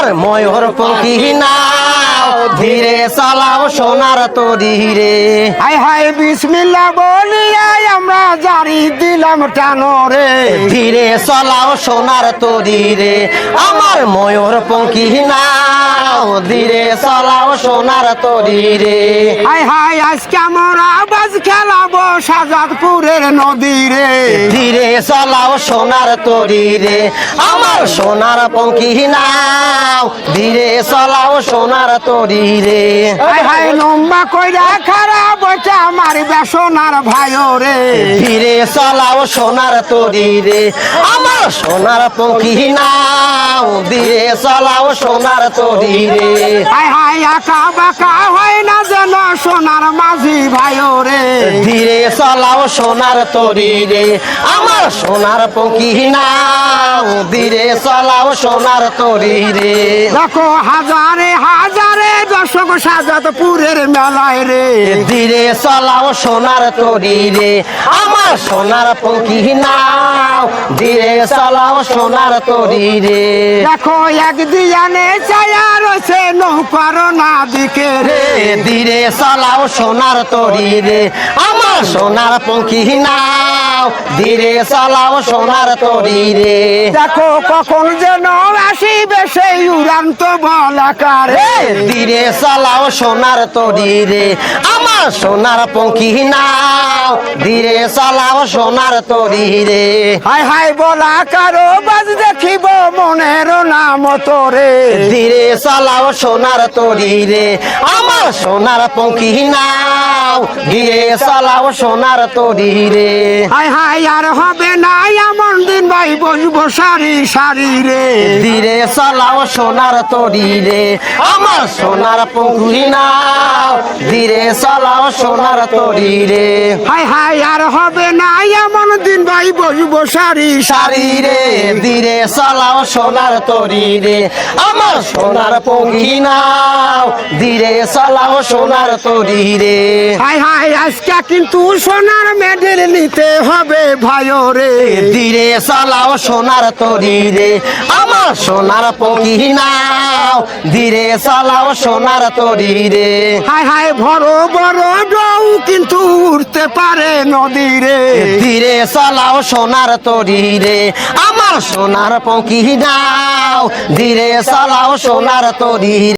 আমার ময়ূর পঙ্খি নাও ধীরে চালাও সোনার তো ধীরে হাই হাই বিসমিল্লা বলিয়াই আমরা জারি দিলাম টানো রে। ধীরে চলাও সোনার তো ধীরে আমার ময়ূর পঙ্খি নাও। ধীরে চলাও সোনার তরি রে হাই হাই আজকে আমরা আবাজ খেলাবো সাজাদপুরের নদী রে ধীরে চলাও সোনার তরি রে আমার সোনার পঙ্কি নাও। ধীরে চলাও সোনার তরি রে হাই হাই লম্বা কইরা খারাপ বইটা আমার বেসনার ভাইও রে। ধীরে চলাও সোনার তরি রে আমার সোনার পঙ্কি নাও। চলাও সোনার তরি রে। হাই হাই আঁকা বাঁকা হয় না যেন সোনার মাঝি ভাইও রে। ধীরে চলাও সোনার তরি রে আমার সোনার পঙ্কি নাও ধীরে চলাও সোনার তরি রে। দেখো হাজারে হাজারে দর্শক সাজাদপুরের মেলায় রে। ধীরে চলাও সোনার তরি রে সোনার পঙ্কি নাও দিয়ে চলাও সোনার তরি রে। দেখো এক দিয়ানে ছায়া রয়েছে নৌকার না দিকে রে ধীরে চলাও সোনার তরি রে। আমার সোনার পঙ্কি নাও ধীরে চলাও সোনার তরি রে। দেখো কখন যেন আসিবে সেই উড়ান্ত বলাকারে। ধীরে চালাও সোনার তরি রে। আমার সোনার পঙ্কি নাও। ধীরে চালাও সোনার তরি রে। হাই হাই বলা কারও বাজ দেখিব মনের নাম তোরে। ধীরে চালাও সোনার তরি রে। আমার সোনার পঙ্কি নাও। ধীরে চালাও সোনার তরি রে। হাই হাই আর হবে না এমন দিন ভাই বসবো সারি সারি রে। ধীরে চালাও সোনার তরি রে আমার সোনার পঙ্কি নাও। ধীরে চালাও সোনার তরি রে। হাই হাই আর হবে না এমন দিন ভাই বসবো সারি সারি রে। ধীরে চালাও সোনার তরি রে আমার সোনার পঙ্কি নাও। ধীরে চালাও সোনার তরি রে। হাই হাই আজকে কিন্তু সোনার মেডেল নিতে হবে ভাইও রে? ধীরে চালাও সোনার তরি রে আমার সোনার পঙ্কি নাও ধীরে চালাও সোনার তরি রে। হাই হাই বড় বড় ডৌ কিন্তু উঠতে পারে নদী রে। ধীরে চালাও সোনার তরি রে আমার সোনার পঙ্কি নাও ধীরে চালাও সোনার তরি